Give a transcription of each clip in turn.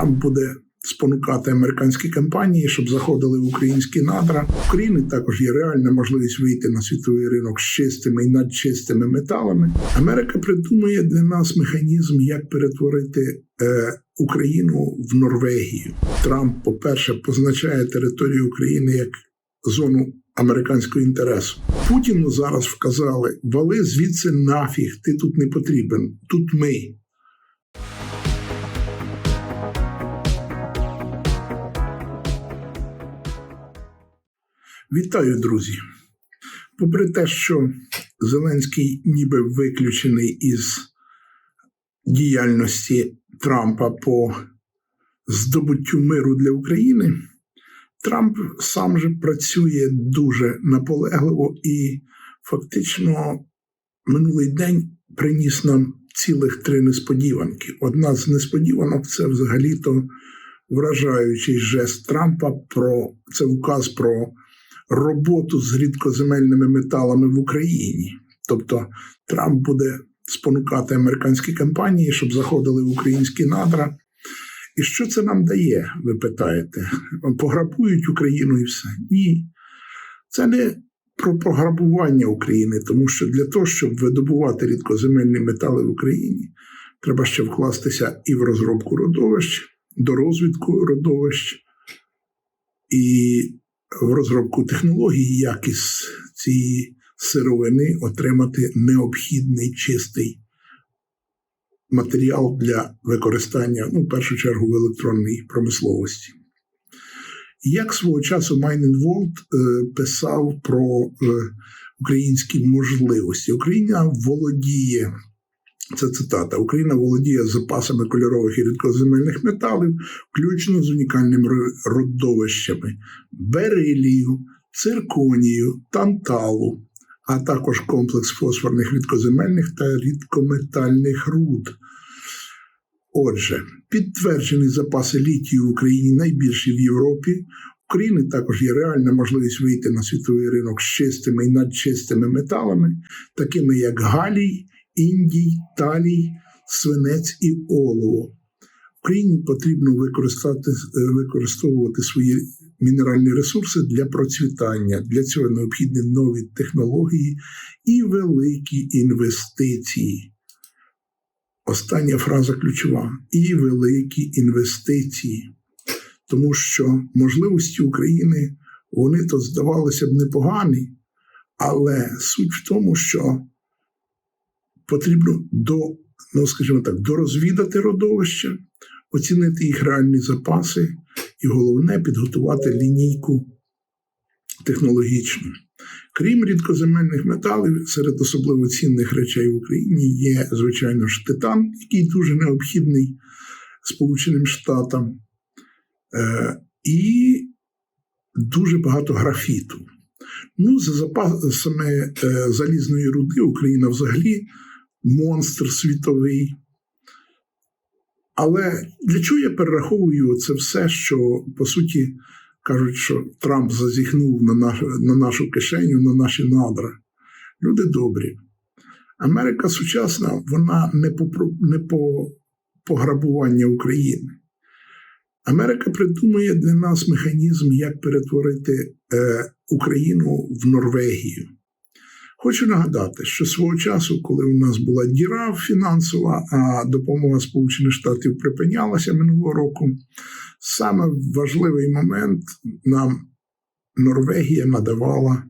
Трамп буде спонукати американські компанії, щоб заходили в українські надра. В Україні також є реальна можливість вийти на світовий ринок з чистими і надчистими металами. Америка придумує для нас механізм, як перетворити е, Україну в Норвегію. Трамп, по-перше, позначає територію України як зону американського інтересу. Путіну зараз вказали: вали звідси нафіг, ти тут не потрібен. Тут ми. Вітаю, друзі. Попри те, що Зеленський ніби виключений із діяльності Трампа по здобуттю миру для України, Трамп сам же працює дуже наполегливо і фактично минулий день приніс нам цілих три несподіванки. Одна з несподіванок це взагалі-то вражаючий жест Трампа про це указ про роботу з рідкоземельними металами в Україні. Тобто Трамп буде спонукати американські компанії, щоб заходили в українські надра. І що це нам дає, ви питаєте? Пограбують Україну і все? Ні. Це не про пограбування України, тому що для того, щоб видобувати рідкоземельні метали в Україні, треба ще вкластися і в розробку родовищ, до розвідку родовищ, і в розробку технологій, як із цієї сировини отримати необхідний чистий матеріал для використання, ну, в першу чергу, в електронній промисловості. Як свого часу Майнен Волт е, писав про е, українські можливості, Україна володіє. Це цитата: Україна володіє запасами кольорових і рідкоземельних металів, включно з унікальними родовищами берилію, цирконію, танталу, а також комплекс фосфорних рідкоземельних та рідкометальних руд. Отже, підтверджені запаси літію в Україні найбільші в Європі. В Україні також є реальна можливість вийти на світовий ринок з чистими і надчистими металами, такими як галій, індій, талій, свинець і олово. Україні потрібно використати, використовувати свої мінеральні ресурси для процвітання. Для цього необхідні нові технології і великі інвестиції. Остання фраза ключова: і великі інвестиції. Тому що можливості України вони то здавалося б непогані, але суть в тому, що потрібно до, ну скажімо так, дорозвідати родовища, оцінити їх реальні запаси, і головне підготувати лінійку технологічну. Крім рідкоземельних металів, серед особливо цінних речей в Україні є, звичайно ж, титан, який дуже необхідний Сполученим Штатам, е, і дуже багато графіту. Ну, за запасами е, залізної руди Україна взагалі монстр світовий. Але для чого я перераховую це все, що по суті кажуть, що Трамп зазіхнув на нашу, на нашу кишеню, на наші надра? Люди добрі. Америка сучасна, вона не по не по пограбування України. Америка придумує для нас механізм, як перетворити е, Україну в Норвегію. Хочу нагадати, що свого часу, коли у нас була діра фінансова, а допомога Сполучених Штатів припинялася минулого року, саме важливий момент нам Норвегія надавала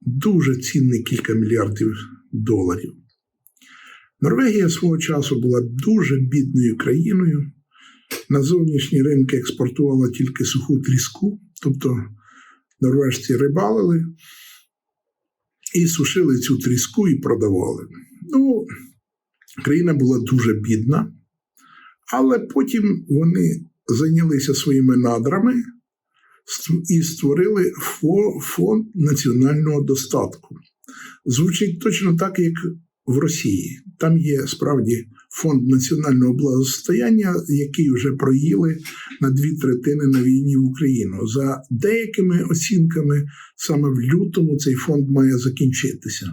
дуже цінний кілька мільярдів доларів. Норвегія свого часу була дуже бідною країною. На зовнішні ринки експортувала тільки суху тріску, тобто норвежці рибалили і сушили цю тріску і продавали. Ну, країна була дуже бідна, але потім вони зайнялися своїми надрами і створили фонд національного достатку. Звучить точно так, як в Росії. Там є справді фонд національного благосостояння, який вже проїли на дві третини на війні в Україну. За деякими оцінками, саме в лютому цей фонд має закінчитися.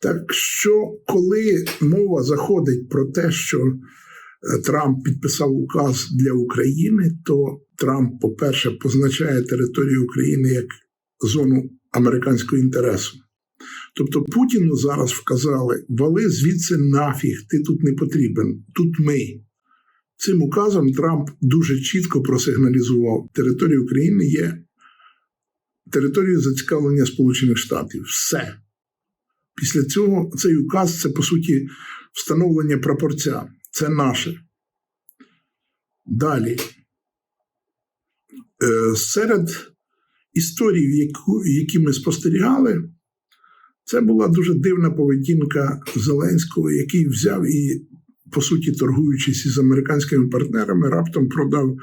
Так що, коли мова заходить про те, що е, Трамп підписав указ для України, то Трамп, по-перше, позначає територію України як зону американського інтересу. Тобто Путіну зараз вказали: вали звідси нафіг, ти тут не потрібен, тут ми. Цим указом Трамп дуже чітко просигналізував, територія України є територією зацікавлення Сполучених Штатів. Все. Після цього цей указ це, по суті, встановлення прапорця. Це наше. Далі. Е, Серед історій, які ми спостерігали, це була дуже дивна поведінка Зеленського, який взяв і, по суті, торгуючись із американськими партнерами, раптом продав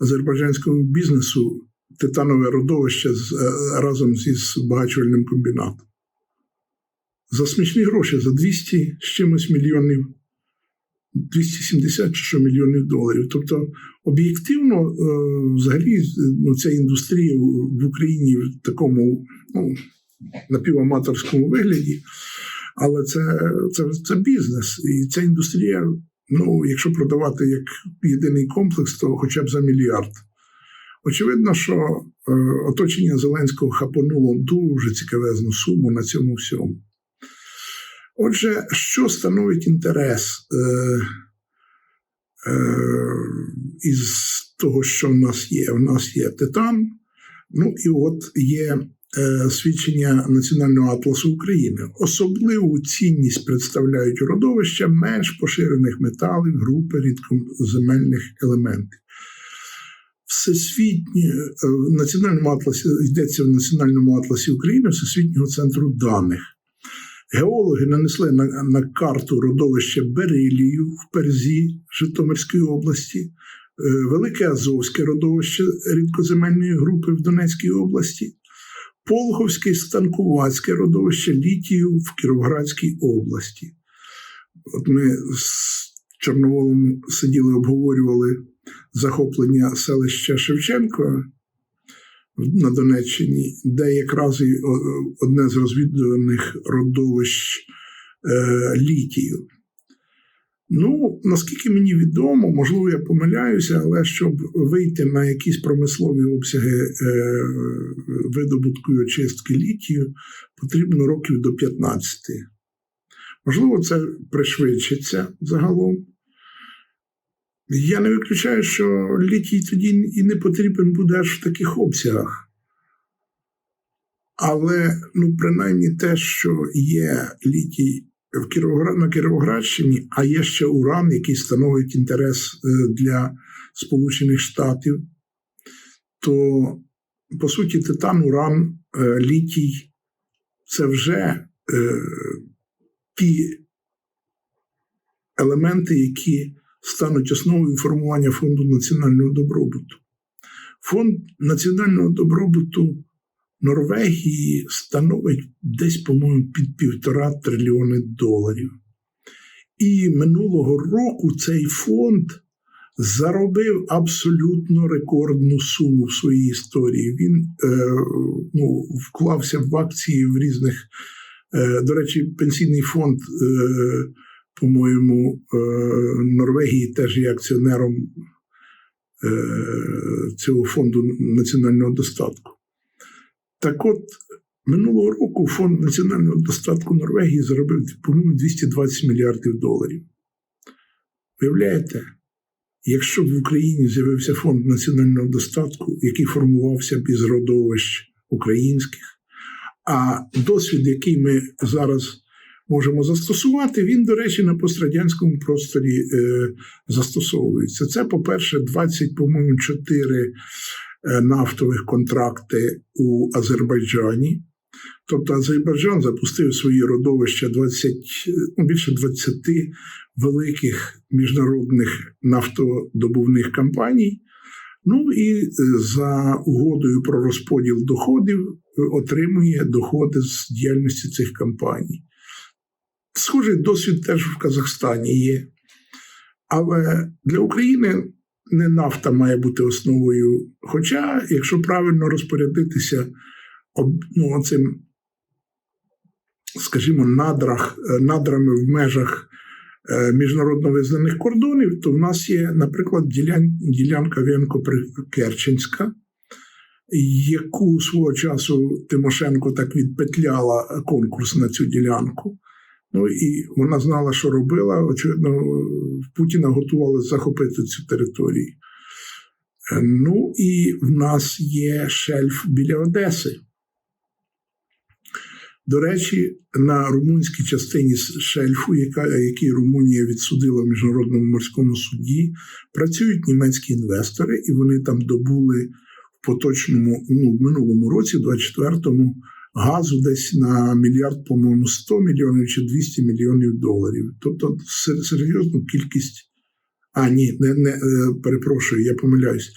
азербайджанському бізнесу титанове родовище з, е, разом зі збагачувальним комбінатом. За смішні гроші, за 200 з чимось мільйонів, 270 чи що мільйонів доларів. Тобто, об'єктивно, е, взагалі, ну, ця індустрія в Україні в такому ну, напіваматорському вигляді, але це, це, це бізнес. І ця індустрія, ну, якщо продавати як єдиний комплекс, то хоча б за мільярд. Очевидно, що е, оточення Зеленського хапонуло дуже цікавезну суму на цьому всьому. Отже, що становить інтерес е, е, із того, що в нас є? В нас є Титан, ну і от є свідчення Національного атласу України. Особливу цінність представляють родовища менш поширених металів, групи рідкоземельних елементів. Всесвітні в національному атласі йдеться в Національному атласі України Всесвітнього центру даних. Геологи нанесли на, на карту родовище Берилію в Перзі Житомирської області, е, Велике Азовське родовище рідкоземельної групи в Донецькій області, Полховське і Станкувацьке родовище Літію в Кіровоградській області. От ми з Чорноволом сиділи, обговорювали захоплення селища Шевченко на Донеччині, де якраз і одне з розвідуваних родовищ е, літію. Ну, наскільки мені відомо, можливо, я помиляюся, але щоб вийти на якісь промислові обсяги е, видобутку і очистки літію, потрібно років до 15. Можливо, це пришвидшиться загалом. Я не виключаю, що літій тоді і не потрібен буде аж в таких обсягах. Але, ну, принаймні, те, що є літій в Кіровоград, на Кіровоградщині, а є ще уран, який становить інтерес е, для Сполучених Штатів, то, по суті, титан, уран, е, літій це вже е, ті елементи, які стануть основою формування фонду національного добробуту. Фонд національного добробуту Норвегії становить десь, по-моєму, під півтора трильйони доларів. І минулого року цей фонд заробив абсолютно рекордну суму в своїй історії. Він е, ну, вклався в акції в різних. Е, до речі, пенсійний фонд. Е, по-моєму, е, Норвегії теж є акціонером е, цього фонду національного достатку. Так от, минулого року фонд національного достатку Норвегії заробив, по-моєму, 220 мільярдів доларів. Уявляєте, якщо б в Україні з'явився фонд національного достатку, який формувався б із родовищ українських, а досвід, який ми зараз можемо застосувати. Він, до речі, на пострадянському просторі е, застосовується. Це, по-перше, 20, по-моєму, 4 е, нафтових контракти у Азербайджані. Тобто Азербайджан запустив свої родовища 20, ну, більше 20 великих міжнародних нафтодобувних компаній. Ну і е, за угодою про розподіл доходів е, отримує доходи з діяльності цих компаній. Схожий досвід теж в Казахстані є. Але для України не нафта має бути основою. Хоча, якщо правильно розпорядитися ну, цим, скажімо, надрах, надрами в межах е, міжнародно визнаних кордонів, то в нас є, наприклад, ділянка Венко-Керченська, яку свого часу Тимошенко так відпетляла конкурс на цю ділянку. Ну і вона знала, що робила. Очевидно, Путіна готували захопити цю територію. Е, Ну і в нас є шельф біля Одеси. До речі, на румунській частині шельфу, яка, який Румунія відсудила в міжнародному морському суді, працюють німецькі інвестори, і вони там добули в поточному, ну, в минулому році, 24-му, газу десь на мільярд, по-моєму, 100 мільйонів чи 200 мільйонів доларів. Тобто сер- серйозну кількість. А, ні, не, не е, перепрошую, я помиляюсь.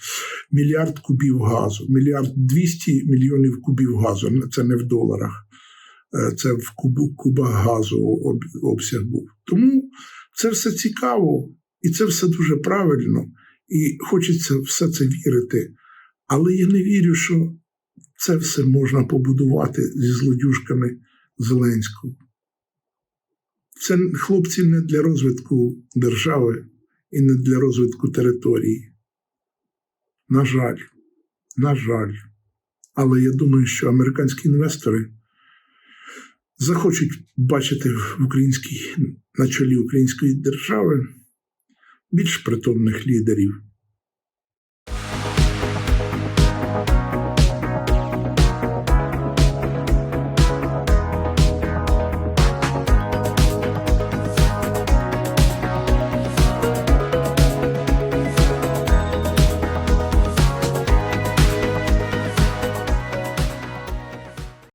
Мільярд кубів газу, мільярд 200 мільйонів кубів газу. Це не в доларах. Е, Це в кубу, кубах газу обсяг був. Тому це все цікаво, і це все дуже правильно, і хочеться все це вірити. Але я не вірю, що це все можна побудувати зі злодюжками Зеленського. Це хлопці не для розвитку держави і не для розвитку території. На жаль, на жаль. Але я думаю, що американські інвестори захочуть бачити в українській, на чолі української держави більш притомних лідерів,